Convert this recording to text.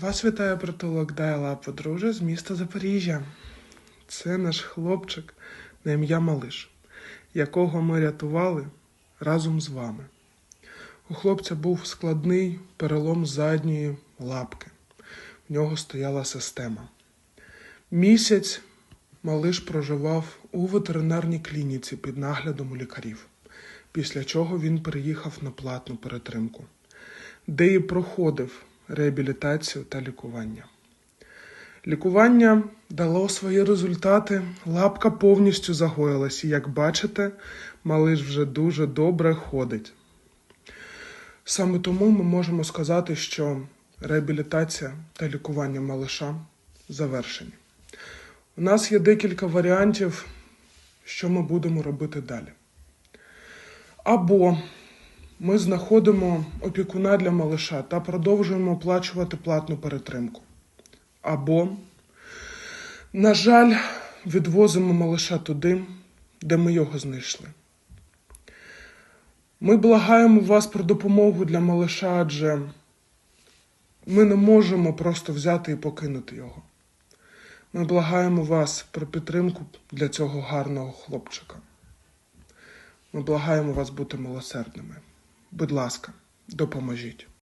Вас вітає притулок Дайла подружжя з міста Запоріжжя. Це наш хлопчик на ім'я Малиш, якого ми рятували разом з вами. У хлопця був складний перелом задньої лапки. В нього стояла система. Місяць малиш проживав у ветеринарній клініці під наглядом лікарів, після чого він переїхав на платну перетримку, де і проходив реабілітацію та лікування. Лікування дало свої результати, лапка повністю загоїлась, і як бачите, малиш вже дуже добре ходить. Саме тому ми можемо сказати, що реабілітація та лікування малиша завершені. У нас є декілька варіантів, що ми будемо робити далі. Або ми знаходимо опікуна для малиша та продовжуємо оплачувати платну перетримку. Або, на жаль, відвозимо малиша туди, де ми його знайшли. Ми благаємо вас про допомогу для малиша, адже ми не можемо просто взяти і покинути його. Ми благаємо вас про підтримку для цього гарного хлопчика. Ми благаємо вас бути милосердними. Будь ласка, допоможіть.